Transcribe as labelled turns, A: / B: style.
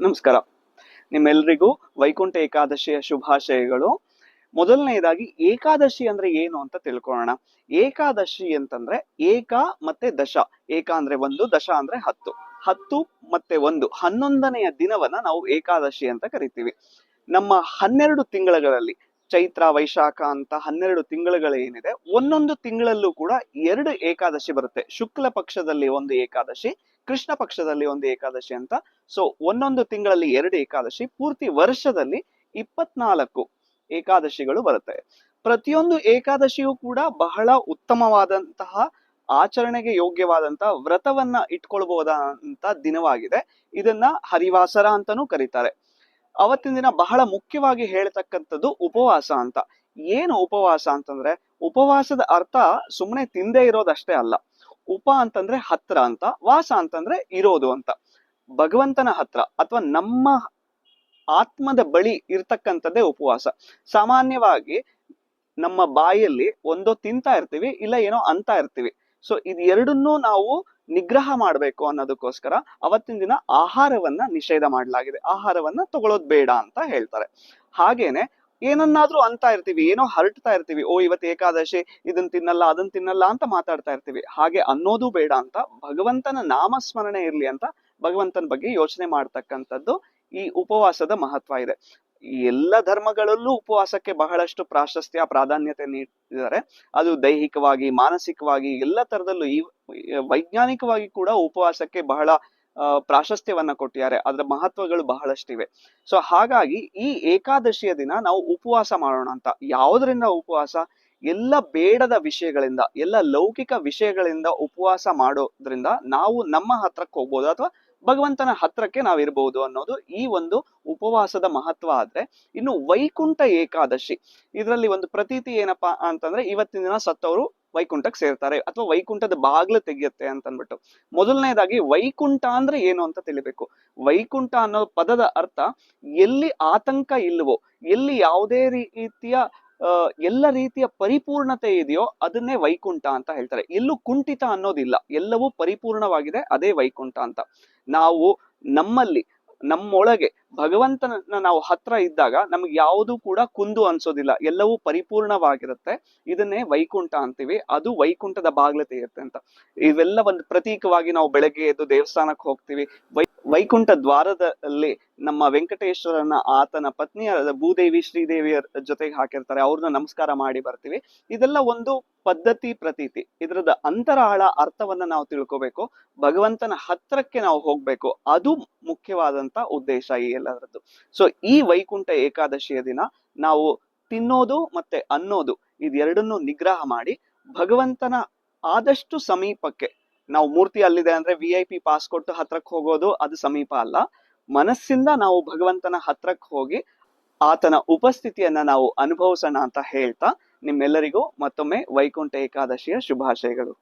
A: ನಮಸ್ಕಾರ. ನಿಮ್ಮೆಲ್ರಿಗೂ ವೈಕುಂಠ ಏಕಾದಶಿಯ ಶುಭಾಶಯಗಳು. ಮೊದಲನೆಯದಾಗಿ ಏಕಾದಶಿ ಅಂದ್ರೆ ಏನು ಅಂತ ತಿಳ್ಕೊಳ್ಳೋಣ. ಏಕಾದಶಿ ಅಂತಂದ್ರೆ ಏಕ ಮತ್ತೆ ದಶ. ಏಕ ಅಂದ್ರೆ ಒಂದು, ದಶ ಅಂದ್ರೆ ಹತ್ತು. ಹತ್ತು ಮತ್ತೆ ಒಂದು, ಹನ್ನೊಂದನೆಯ ದಿನವನ್ನ ನಾವು ಏಕಾದಶಿ ಅಂತ ಕರಿತೀವಿ. ನಮ್ಮ ಹನ್ನೆರಡು ತಿಂಗಳಲ್ಲಿ ಚೈತ್ರ, ವೈಶಾಖ ಅಂತ ಹನ್ನೆರಡು ತಿಂಗಳುಗಳು ಏನಿದೆ, ಒಂದೊಂದು ತಿಂಗಳಲ್ಲೂ ಕೂಡ ಎರಡು ಏಕಾದಶಿ ಬರುತ್ತೆ. ಶುಕ್ಲ ಪಕ್ಷದಲ್ಲಿ ಒಂದು ಏಕಾದಶಿ ಕೃಷ್ಣ ಪಕ್ಷದಲ್ಲಿ ಒಂದು ಏಕಾದಶಿ ಅಂತ. ಸೊ ಒಂದೊಂದು ತಿಂಗಳಲ್ಲಿ ಎರಡು ಏಕಾದಶಿ, ಪೂರ್ತಿ ವರ್ಷದಲ್ಲಿ ಇಪ್ಪತ್ನಾಲ್ಕು ಏಕಾದಶಿಗಳು ಬರುತ್ತೆ. ಪ್ರತಿಯೊಂದು ಏಕಾದಶಿಯೂ ಕೂಡ ಬಹಳ ಉತ್ತಮವಾದಂತಹ, ಆಚರಣೆಗೆ ಯೋಗ್ಯವಾದಂತಹ ವ್ರತವನ್ನ ಇಟ್ಕೊಳ್ಬಹುದಂತ ದಿನವಾಗಿದೆ. ಇದನ್ನ ಹರಿವಾಸರ ಅಂತಾನೂ ಕರೀತಾರೆ. ಅವತ್ತಿನ ದಿನ ಬಹಳ ಮುಖ್ಯವಾಗಿ ಹೇಳ್ತಕ್ಕಂಥದ್ದು ಉಪವಾಸ ಅಂತ. ಏನು ಉಪವಾಸ ಅಂತಂದ್ರೆ, ಉಪವಾಸದ ಅರ್ಥ ಸುಮ್ಮನೆ ತಿಂದೇ ಇರೋದಷ್ಟೇ ಅಲ್ಲ. ಉಪ ಅಂತಂದ್ರೆ ಹತ್ರ ಅಂತ, ವಾಸ ಅಂತಂದ್ರೆ ಇರೋದು ಅಂತ. ಭಗವಂತನ ಹತ್ರ ಅಥವಾ ನಮ್ಮ ಆತ್ಮದ ಬಳಿ ಇರ್ತಕ್ಕಂಥದ್ದೇ ಉಪವಾಸ. ಸಾಮಾನ್ಯವಾಗಿ ನಮ್ಮ ಬಾಯಲ್ಲಿ ಒಂದೋ ತಿಂತಾ ಇರ್ತೀವಿ, ಇಲ್ಲ ಏನೋ ಅಂತ ಇರ್ತೀವಿ. ಸೊ ಇದ್ ಎರಡನ್ನೂ ನಾವು ನಿಗ್ರಹ ಮಾಡಬೇಕು ಅನ್ನೋದಕ್ಕೋಸ್ಕರ ಅವತ್ತಿನ ದಿನ ಆಹಾರವನ್ನ ನಿಷೇಧ ಮಾಡಲಾಗಿದೆ. ಆಹಾರವನ್ನ ತಗೊಳ್ಳೋದು ಬೇಡ ಅಂತ ಹೇಳ್ತಾರೆ. ಹಾಗೇನೆ ಏನನ್ನಾದ್ರೂ ಅಂತ ಇರ್ತೀವಿ, ಏನೋ ಹರಡ್ತಾ ಇರ್ತೀವಿ, ಓ ಇವತ್ತು ಏಕಾದಶಿ, ಇದನ್ ತಿನ್ನಲ್ಲ, ಅದನ್ ತಿನ್ನಲ್ಲ ಅಂತ ಮಾತಾಡ್ತಾ ಇರ್ತೀವಿ. ಹಾಗೆ ಅನ್ನೋದು ಬೇಡ ಅಂತ, ಭಗವಂತನ ನಾಮಸ್ಮರಣೆ ಇರ್ಲಿ ಅಂತ ಭಗವಂತನ ಬಗ್ಗೆ ಯೋಚನೆ ಮಾಡ್ತಕ್ಕಂಥದ್ದು ಈ ಉಪವಾಸದ ಮಹತ್ವ ಇದೆ. ಎಲ್ಲ ಧರ್ಮಗಳಲ್ಲೂ ಉಪವಾಸಕ್ಕೆ ಬಹಳಷ್ಟು ಪ್ರಾಶಸ್ತ್ಯ, ಪ್ರಾಧಾನ್ಯತೆ ನೀಡಿದ್ದಾರೆ. ಅದು ದೈಹಿಕವಾಗಿ, ಮಾನಸಿಕವಾಗಿ, ಎಲ್ಲ ತರದಲ್ಲೂ ಈ ವೈಜ್ಞಾನಿಕವಾಗಿ ಕೂಡ ಉಪವಾಸಕ್ಕೆ ಬಹಳ ಪ್ರಾಶಸ್ತ್ಯವನ್ನ ಕೊಟ್ಟಿದ್ದಾರೆ. ಅದರ ಮಹತ್ವಗಳು ಬಹಳಷ್ಟಿವೆ. ಸೊ ಹಾಗಾಗಿ ಈ ಏಕಾದಶಿಯ ದಿನ ನಾವು ಉಪವಾಸ ಮಾಡೋಣ ಅಂತ. ಯಾವುದರಿಂದ ಉಪವಾಸ? ಎಲ್ಲ ಬೇಡದ ವಿಷಯಗಳಿಂದ, ಎಲ್ಲ ಲೌಕಿಕ ವಿಷಯಗಳಿಂದ ಉಪವಾಸ ಮಾಡೋದ್ರಿಂದ ನಾವು ನಮ್ಮ ಹತ್ರಕ್ಕೆ ಹೋಗ್ಬೋದು ಅಥವಾ ಭಗವಂತನ ಹತ್ರಕ್ಕೆ ನಾವಿರ್ಬೋದು ಅನ್ನೋದು ಈ ಒಂದು ಉಪವಾಸದ ಮಹತ್ವ ಆದ್ರೆ, ಇನ್ನು ವೈಕುಂಠ ಏಕಾದಶಿ. ಇದರಲ್ಲಿ ಒಂದು ಪ್ರತೀತಿ ಏನಪ್ಪಾ ಅಂತಂದ್ರೆ, ಇವತ್ತಿನ ದಿನ ಸತ್ತವರು ವೈಕುಂಠಕ್ಕೆ ಸೇರ್ತಾರೆ ಅಥವಾ ವೈಕುಂಠದ ಬಾಗ್ಲು ತೆಗೆಯುತ್ತೆ ಅಂತ ಅಂದ್ಬಿಟ್ಟು ಮೊದಲನೇದಾಗಿ ವೈಕುಂಠ ಅಂದ್ರೆ ಏನು ಅಂತ ತಿಳಿಬೇಕು. ವೈಕುಂಠ ಅನ್ನೋ ಪದದ ಅರ್ಥ ಎಲ್ಲಿ ಆತಂಕ ಇಲ್ಲವೋ, ಎಲ್ಲಿ ಯಾವುದೇ ರೀತಿಯ ಎಲ್ಲ ರೀತಿಯ ಪರಿಪೂರ್ಣತೆ ಇದೆಯೋ ಅದನ್ನೇ ವೈಕುಂಠ ಅಂತ ಹೇಳ್ತಾರೆ. ಎಲ್ಲೂ ಕುಂಠಿತ ಅನ್ನೋದಿಲ್ಲ. ಎಲ್ಲವೂ ಪರಿಪೂರ್ಣವಾಗಿದೆ, ಅದೇ ವೈಕುಂಠ ಅಂತ. ನಾವು ನಮ್ಮಲ್ಲಿ ನಮ್ಮೊಳಗೆ ಭಗವಂತನ ನಾವು ಹತ್ರ ಇದ್ದಾಗ ನಮ್ಗೆ ಯಾವುದು ಕೂಡ ಕುಂದು ಅನ್ಸೋದಿಲ್ಲ. ಎಲ್ಲವೂ ಪರಿಪೂರ್ಣವಾಗಿರುತ್ತೆ. ಇದನ್ನೇ ವೈಕುಂಠ ಅಂತೀವಿ. ಅದು ವೈಕುಂಠದ ಬಾಗ್ಲತೆ ಇರುತ್ತೆ ಅಂತ. ಇವೆಲ್ಲ ಒಂದು ಪ್ರತೀಕವಾಗಿ ನಾವು ಬೆಳಗ್ಗೆ ಎದ್ದು ದೇವಸ್ಥಾನಕ್ಕೆ ಹೋಗ್ತೀವಿ. ವೈಕುಂಠ ದ್ವಾರದಲ್ಲಿ ನಮ್ಮ ವೆಂಕಟೇಶ್ವರನ ಆತನ ಪತ್ನಿಯಾದ ಭೂದೇವಿ ಶ್ರೀದೇವಿಯರ ಜೊತೆಗೆ ಹಾಕಿರ್ತಾರೆ. ಅವ್ರನ್ನ ನಮಸ್ಕಾರ ಮಾಡಿ ಬರ್ತೀವಿ. ಇದೆಲ್ಲ ಒಂದು ಪದ್ಧತಿ ಪ್ರತೀತಿ. ಇದರದ ಅಂತರಾಳ ಅರ್ಥವನ್ನ ನಾವು ತಿಳ್ಕೋಬೇಕು. ಭಗವಂತನ ಹತ್ರಕ್ಕೆ ನಾವು ಹೋಗ್ಬೇಕು. ಅದು ಮುಖ್ಯವಾದಂತ ಉದ್ದೇಶ ಈ ಎಲ್ಲದರದ್ದು ಸೊ ಈ ವೈಕುಂಠ ಏಕಾದಶಿಯ ದಿನ ನಾವು ತಿನ್ನೋದು ಮತ್ತೆ ಅನ್ನೋದು ಇದೆರಡನ್ನು ನಿಗ್ರಹ ಮಾಡಿ ಭಗವಂತನ ಆದಷ್ಟು ಸಮೀಪಕ್ಕೆ ನಾವು ಮೂರ್ತಿ ಅಲ್ಲಿದೆ ಅಂದ್ರೆ ವಿ ಐ ಪಿ ಪಾಸ್ ಕೊಟ್ಟು ಹತ್ರಕ್ಕೆ ಹೋಗೋದು ಅದು ಸಮೀಪ ಅಲ್ಲ. ಮನಸ್ಸಿಂದ ನಾವು ಭಗವಂತನ ಹತ್ರಕ್ಕೆ ಹೋಗಿ ಆತನ ಉಪಸ್ಥಿತಿಯನ್ನ ನಾವು ಅನುಭವಿಸೋಣ ಅಂತ ಹೇಳ್ತಾ ನಿಮ್ಮೆಲ್ಲರಿಗೂ ಮತ್ತೊಮ್ಮೆ ವೈಕುಂಠ ಏಕಾದಶಿಯ ಶುಭಾಶಯಗಳು.